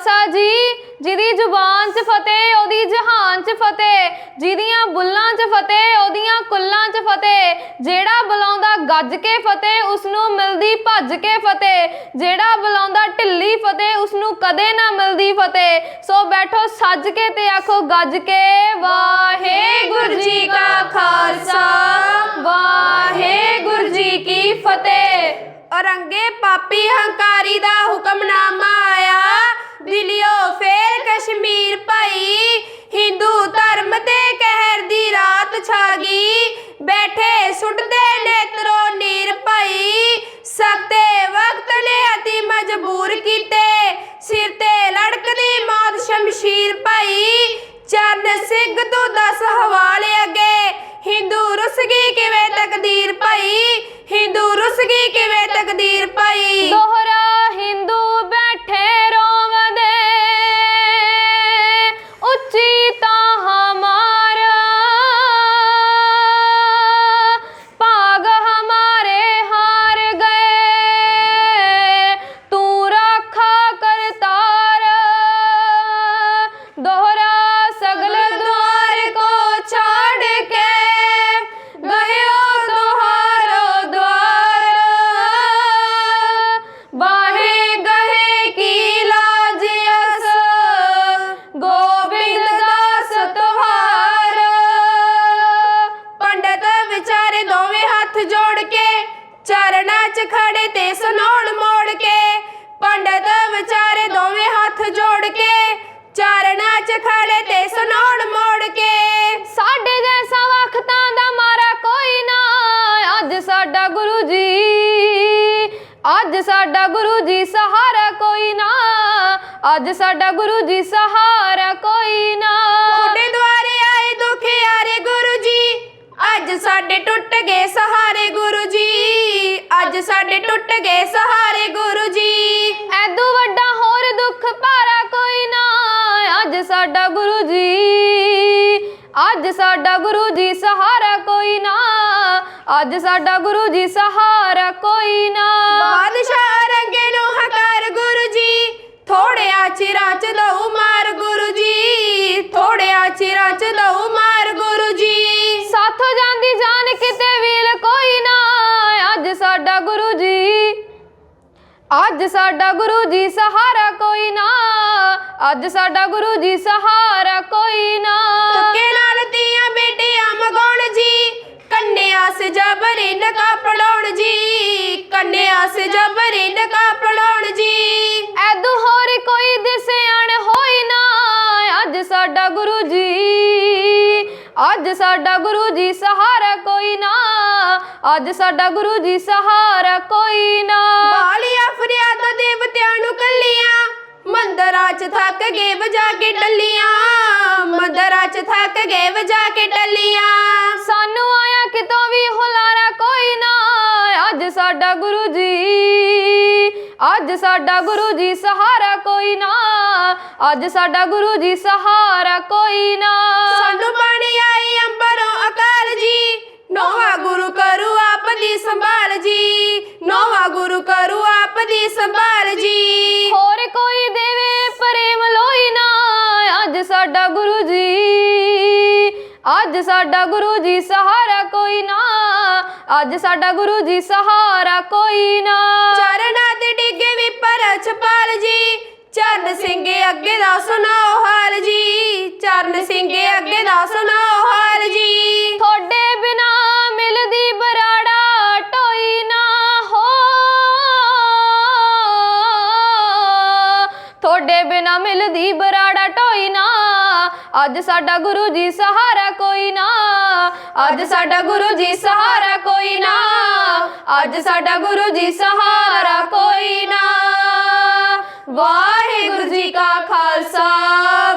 ਖਾਲਸਾ ਜੀ, ਜਿਹਦੀ ਜ਼ੁਬਾਨ 'ਚ ਫਤਿਹ, ਉਹਦੀ ਜਹਾਨ 'ਚ ਫਤਿਹ, ਜਿਹਦੀਆਂ ਬੁੱਲਾਂ 'ਚ ਫਤਿਹ, ਉਹਦੀਆਂ ਕੁੱਲਾਂ 'ਚ ਫਤਿਹ, ਜਿਹੜਾ ਬੁਲਾਉਂਦਾ ਗੱਜ ਕੇ ਫਤਿਹ ਉਸ ਨੂੰ ਮਿਲਦੀ ਭੱਜ ਕੇ ਫਤਿਹ, ਜਿਹੜਾ ਬੁਲਾਉਂਦਾ ਢਿੱਲੀ ਫਤਿਹ ਉਸ ਨੂੰ ਕਦੇ ਨਾ ਮਿਲਦੀ ਫਤਿਹ। ਸੋ ਬੈਠੋ ਸੱਜ ਕੇ ਤੇ ਆਖੋ ਗੱਜ ਕੇ, ਵਾਹਿਗੁਰੂ ਜੀ ਕਾ ਖਾਲਸਾ, ਵਾਹਿਗੁਰੂ ਜੀ ਕੀ ਫਤਿਹ। ਔਰੰਗੇ ਪਾਪੀ ਹੰਕਾਰੀ ਦਾ ਹੁਕਮਨਾਮਾ ਆਇਆ। ਦਿਲਿਓ, ਫੇਰ ਕਸ਼ਮੀਰ ਭਾਈ। ਹਿੰਦੂ ਧਰਮ ਤੇ ਕਹਿਰ ਦੀ ਰਾਤ ਛਾ ਗਈ। ਬੈਠੇ ਸੁੱਟਦੇ ਨੇਤਰੋ ਨੀਰ ਭਾਈ। ਸਖਤੇ ਵਕਤ ਨੇ ਅਤੀ ਮਜਬੂਰ ਕੀਤੇ। ਸਿਰ ਤੇ ਲੜਕਦੀ ਮੌਤ ਸ਼ਮਸ਼ੀਰ ਭਾਈ। ਚਰਨ ਸਿੰਘ ਤੋਂ ਦਸ ਹਵਾਲੇ ਅੱਗੇ। ਹਿੰਦੂ ਰੁੱਸ ਗਈ ਕਿਵੇਂ ਤਕਦੀਰ ਭਾਈ? ਹਿੰਦੂ ਰੁੱਸ ਗਈ ਕਿਵੇਂ ਤਕਦੀਰ ਭਾਈ? 'ਚ ਖੜੇ ਤੇ ਸੁਣਾਉਣ ਮੋੜ ਕੇ। ਸਾਡੇ ਜੈਸਾ ਵਖਤਾਂ ਦਾ ਮਾਰਾ ਕੋਈ ਨਾ। ਅੱਜ ਸਾਡਾ ਗੁਰੂ ਜੀ ਅੱਜ ਸਾਡਾ ਗੁਰੂ ਜੀ ਸਹਾਰਾ ਕੋਈ ਨਾ। ਅੱਜ ਸਾਡਾ ਗੁਰੂ ਜੀ ਸਹਾਰਾ ਕੋਈ ਨਾ। ਤੁਹਾਡੇ ਦੁਆਰੇ ਆਏ ਦੁਖਿਆਰੇ ਗੁਰੂ ਜੀ। ਅੱਜ ਸਾਡੇ ਟੁੱਟ ਗਏ ਸਹਾਰੇ ਗੁਰੂ ਜੀ। ਅੱਜ ਸਾਡੇ ਟੁੱਟ ਗਏ ਸਹਾਰੇ ਗੁਰੂ ਜੀ। ਸਾਡਾ ਗੁਰੂ ਜੀ, ਅੱਜ ਸਾਡਾ ਗੁਰੂ ਜੀ ਸਹਾਰਾ ਕੋਈ ਨਾ, ਅੱਜ ਸਾਡਾ ਗੁਰੂ ਜੀ ਸਹਾਰਾ ਕੋਈ ਨਾ। ਬਾਦਸ਼ਾਹ ਰੰਗੇ ਨੂੰ ਹਕਾਰ ਗੁਰੂ ਜੀ ਥੋੜਿਆ ਚਿਰਾਂ ਚ ਦਊ ਮਾਰ ਗੁਰੂ ਜੀ ਥੋੜਿਆ ਚਿਰਾਂ ਚ ਦਊ ਮਾਰ ਅੱਜ ਸਾਡਾ ਗੁਰੂ ਜੀ ਸਹਾਰਾ ਕੋਈ ਨਾ ਅੱਜ ਸਾਡਾ ਗੁਰੂ ਜੀ ਸਹਾਰਾ ਕੋਈ ਨਾ। ਤੁਕੇ ਨਾਲ ਤੀਆਂ ਬੇਟੀਆਂ ਮਗਾਉਣ ਜੀ ਕੰਨਿਆ ਸੇ ਜਬਰੀ ਨਕਾ ਪੜਾਉਣ ਜੀ ਕੰਨਿਆ ਸੇ ਜਬਰੀ ਨਕਾ ਪੜਾਉਣ ਜੀ। ਐਦੂ ਹੋਰ ਕੋਈ ਦਿਸਿਆਣ ਹੋਈ ਨਾ ਅੱਜ ਸਾਡਾ ਗੁਰੂ ਜੀ ਅੱਜ ਸਾਡਾ ਗੁਰੂ ਜੀ ਸਹਾਰਾ ਕੋਈ ਨਾ ਅੱਜ ਸਾਡਾ ਗੁਰੂ ਜੀ ਸਹਾਰਾ ਕੋਈ ਨਾ। ਬਾਲੀਆਂ ਫਰਿਆਦਾਂ ਦੇਵਤਿਆਂ ਨੂੰ ਕੱਲੀਆਂ। ਮੰਦਰਾਂ 'ਚ ਥੱਕ ਗਏ ਵਜਾ ਕੇ ਟੱਲੀਆਂ। ਮੰਦਰਾਂ 'ਚ ਥੱਕ ਗਏ ਵਜਾ ਕੇ ਟੱਲੀਆਂ। ਸਾਨੂੰ ਆਇਆ ਕਿਤੋਂ ਵੀ ਹੁਲਾਰਾ ਕੋਈ ਨਾ। ਅੱਜ ਸਾਡਾ ਗੁਰੂ ਜੀ ਅੱਜ ਸਾਡਾ ਗੁਰੂ ਜੀ ਸਹਾਰਾ ਕੋਈ ਨਾ। ਅੱਜ ਸਾਡਾ ਗੁਰੂ ਜੀ ਸਹਾਰਾ ਕੋਈ ਨਾ। ਸਾਨੂੰ ਦੀ ਸੰਭਾਲ ਜੀ। ਹੋਰ ਕੋਈ ਦੇਵੇ ਪ੍ਰੇਮ ਲੋਈ ਨਾ। ਅੱਜ ਸਾਡਾ ਗੁਰੂ ਜੀ ਅੱਜ ਸਾਡਾ ਗੁਰੂ ਜੀ ਸਹਾਰਾ ਕੋਈ ਨਾ। ਅੱਜ ਸਾਡਾ ਗੁਰੂ ਜੀ ਸਹਾਰਾ ਕੋਈ ਨਾ। ਚਰਨਾਂ ਤੇ ਡਿੱਗੇ ਵੀ ਪਰ ਛਪਾਲ ਜੀ। ਚਰਨ ਸਿੰਘ ਅੱਗੇ ਦਾ ਸੁਣਾਓ ਹਾਲ ਜੀ। ਚਰਨ ਸਿੰਘ ਅੱਗੇ ਦਾ ਸੁਣਾਓ ਤੁਹਾਡੇ ਮਿਲਦੀ ਬਰਾੜਾ ਢੋਈ ਨਾ। ਅੱਜ ਸਾਡਾ ਗੁਰੂ ਜੀ ਸਹਾਰਾ ਕੋਈ ਨਾ। ਅੱਜ ਸਾਡਾ ਗੁਰੂ ਜੀ ਸਹਾਰਾ ਕੋਈ ਨਾ। ਅੱਜ ਸਾਡਾ ਗੁਰੂ ਜੀ ਸਹਾਰਾ ਕੋਈ ਨਾ। ਵਾਹਿਗੁਰੂ ਜੀ ਕਾ ਖਾਲਸਾ,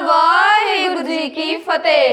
ਵਾਹਿਗੁਰੂ ਜੀ ਕੀ ਫਤਿਹ।